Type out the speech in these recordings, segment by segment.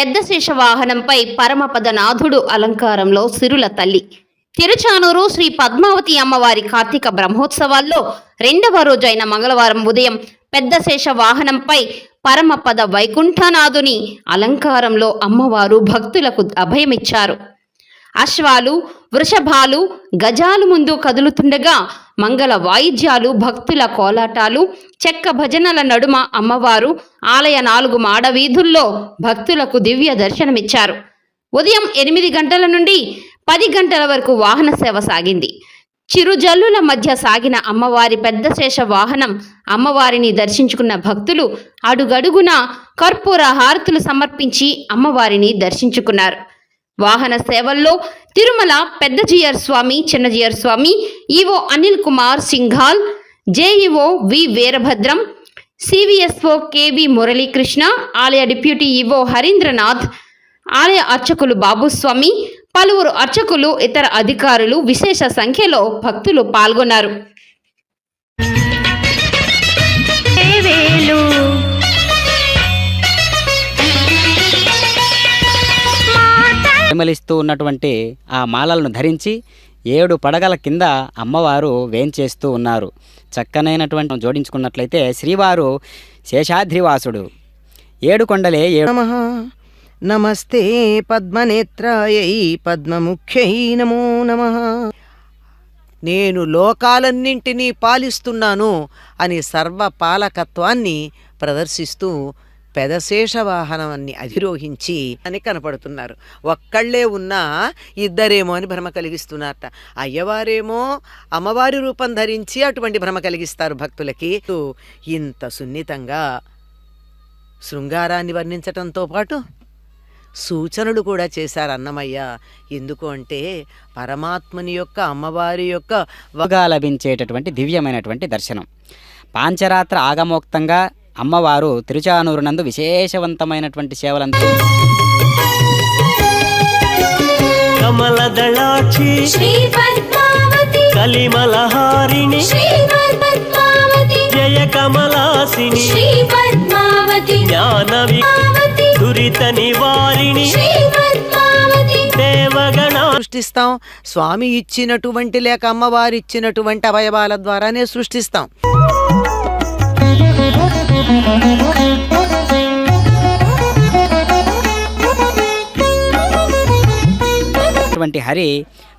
పెద్ద శేష వాహనంపై పరమపదనాథుడు అలంకారంలో సిరుల తల్లి. తిరుచానూరు శ్రీ పద్మావతి అమ్మవారి కార్తీక బ్రహ్మోత్సవాల్లో రెండవ రోజైన మంగళవారం ఉదయం పెద్ద శేష వాహనంపై పరమపద వైకుంఠనాథుని అలంకారంలో అమ్మవారు భక్తులకు అభయమిచ్చారు. అశ్వాలు వృషభాలు గజాలు ముందు కదులుతుండగా మంగళ వాయిద్యాలు భక్తుల కోలాటాలు చెక్క భజనల నడుమ అమ్మవారు ఆలయ నాలుగు మాడవీధుల్లో భక్తులకు దివ్య దర్శనమిచ్చారు. ఉదయం ఎనిమిది గంటల నుండి పది గంటల వరకు వాహన సేవ సాగింది. చిరుజల్లుల మధ్య సాగిన అమ్మవారి పెద్ద శేష వాహనం అమ్మవారిని దర్శించుకున్న భక్తులు అడుగడుగున కర్పూర హారతులు సమర్పించి అమ్మవారిని దర్శించుకున్నారు. వాహన సేవల్లో తిరుమల పెద్ద జియర్ స్వామి చిన్న Jeeyar Swami EO Anil Kumar Singhal JEO V Veerabhadram CVSO K V Muralikrishna ఆలయ డిప్యూటీ ఈవో హరీంద్రనాథ్ ఆలయ అర్చకులు బాబుస్వామి పలువురు అర్చకులు ఇతర అధికారులు విశేష సంఖ్యలో భక్తులు పాల్గొన్నారు. పరిమళిస్తూ ఉన్నటువంటి ఆ మాలలను ధరించి ఏడు పడగల కింద అమ్మవారు వేంచేస్తూ ఉన్నారు. చక్కనైనటువంటి జోడించుకున్నట్లయితే శ్రీవారు శేషాద్రివాసుడు. ఏడు కొండలే ఏడు నమస్తే పద్మనేత్రాయై పద్మముఖ్యై నమో నమ. నేను లోకాలన్నింటినీ పాలిస్తున్నాను అని సర్వపాలకత్వాన్ని ప్రదర్శిస్తూ పెదశేష వాహనాన్ని అధిరోహించి అని కనపడుతున్నారు. ఒక్కళ్ళే ఉన్నా ఇద్దరేమో అని భ్రమ కలిగిస్తున్నారట. అయ్యవారేమో అమ్మవారి రూపం ధరించి అటువంటి భ్రమ కలిగిస్తారు భక్తులకి. ఇంత సున్నితంగా శృంగారాన్ని వర్ణించటంతో పాటు సూచనలు కూడా చేశారు అన్నమయ్య. ఎందుకు అంటే పరమాత్మని యొక్క అమ్మవారి యొక్క వగా లభించేటటువంటి దివ్యమైనటువంటి దర్శనం. పాంచరాత్ర ఆగమోక్తంగా అమ్మవారు తిరుచానూరు నందు విశేషవంతమైనటువంటి సేవలంతా కమలదళాక్షి శ్రీ పద్మావతి కలిమలహారిణి శ్రీ పద్మావతి జయ కమలాసిని శ్రీ పద్మావతి జ్ఞానవి దురిత నివారిణి శ్రీ పద్మావతి దేవగణ సృష్టిస్తాం. స్వామి ఇచ్చినటువంటి లేక అమ్మవారు ఇచ్చినటువంటి అవయవాల ద్వారానే సృష్టిస్తాం. ఉన్నటువంటి హరి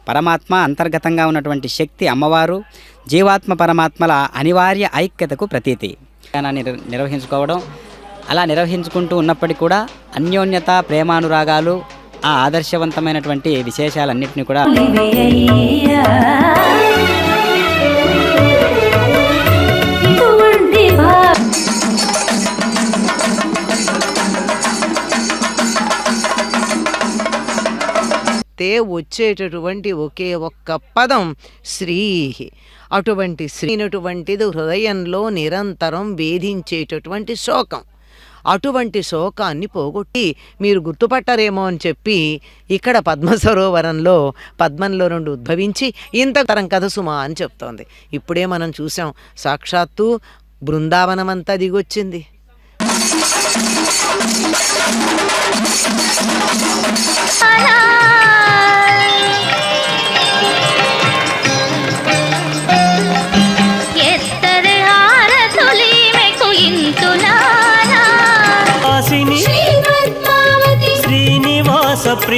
పరమాత్మ అంతర్గతంగా ఉన్నటువంటి శక్తి అమ్మవారు జీవాత్మ పరమాత్మల అనివార్య ఐక్యతకు ప్రతీతి. నిర్వహించుకోవడం అలా నిర్వహించుకుంటూ ఉన్నప్పటికీ కూడా అన్యోన్యత ప్రేమానురాగాలు ఆ ఆదర్శవంతమైనటువంటి విశేషాలన్నింటినీ కూడా తే వచ్చేటటువంటి ఒకే ఒక్క పదం శ్రీ అటువంటి శ్రీనటువంటిది హృదయంలో నిరంతరం వేధించేటటువంటి శోకం. అటువంటి శోకాన్ని పోగొట్టి మీరు గుర్తుపట్టరేమో అని చెప్పి ఇక్కడ పద్మ సరోవరంలో పద్మంలో నుండి ఉద్భవించి ఇంత తరం కథ సుమా అని చెప్తోంది. ఇప్పుడే మనం చూసాం సాక్షాత్తు బృందావనమంతా దిగొచ్చింది.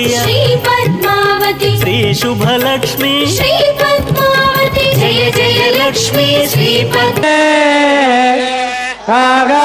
ప్రియ శ్రీ పద్మావతి శ్రీ శుభలక్ష్మి. శ్రీ పద్మావతి జయ జయ లక్ష్మి. శ్రీ పద్మ కాగా